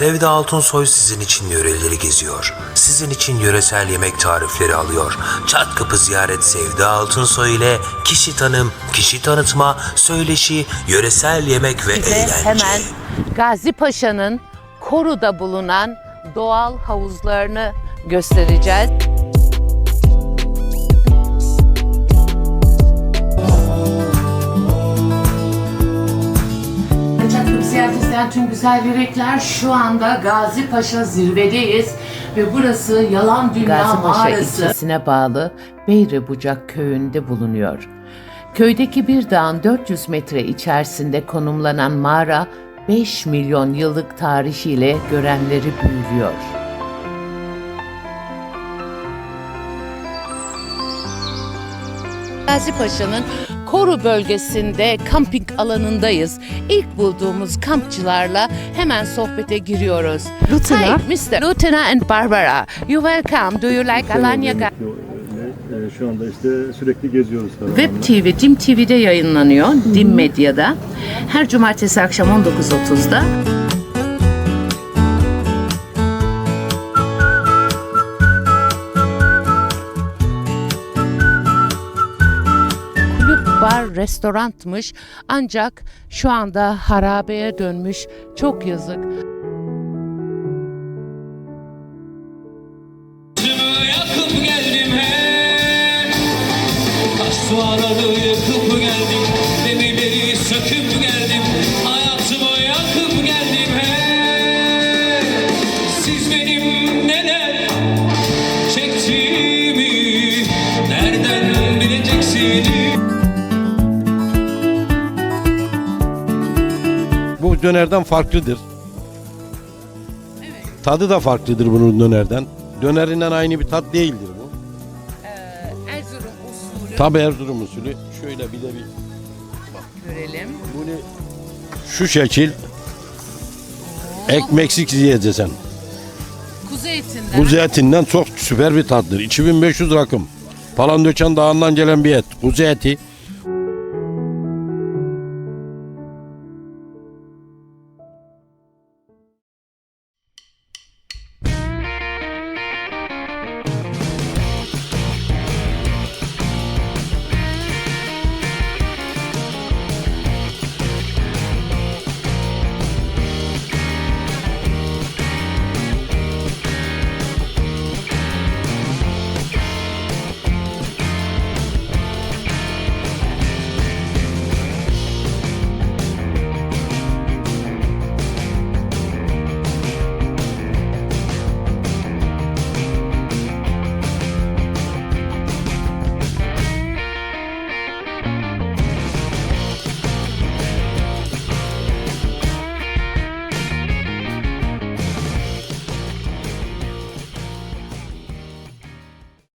Sevda Altunsoy sizin için yöreleri geziyor. Sizin için yöresel yemek tarifleri alıyor. Çat kapı ziyaret Sevda Altunsoy ile kişi tanım, kişi tanıtma, söyleşi, yöresel yemek ve Size eğlence. hemen Gazi Paşa'nın Koru'da bulunan doğal havuzlarını göstereceğiz. İsteyen tüm güzel yürekler şu anda Gazi Paşa zirvedeyiz ve burası Yalan Dünya Gazi Paşa Mağarası. ilçesine bağlı Beyrebucak köyünde bulunuyor. Köydeki bir dağın 400 metre içerisinde konumlanan mağara 5 milyon yıllık tarihiyle görenleri büyülüyor. Gazi Paşa'nın Koru bölgesinde kamping alanındayız. İlk bulduğumuz kampçılarla hemen sohbete giriyoruz. Lieutenant. Hi, Mr. Lieutenant and Barbara. You welcome. Do you like Alanya? Ga- Ee, Şu anda işte sürekli geziyoruz tabii. Web TV, Dim TV'de yayınlanıyor, Dim Medya'da. Her cumartesi akşam 19.30'da. bar restorantmış ancak şu anda harabeye dönmüş. Çok yazık. Yakıp geldim hep Kaç duvarları yıkıp geldim Demirleri söküp geldim Dönerden farklıdır. Tadı da farklıdır bunun dönerden. Dönerinden aynı bir tat değildir bu. Erzurum usulü Tabi Erzurum usulü. Şöyle bir de bir görelim. bunu şu şekil ekmeksiz yiyeceksin. Kuzu etinden. Kuzu etinden çok süper bir tatdır. 2500 rakım. Palandöçen Dağı'ndan gelen bir et. Kuzu eti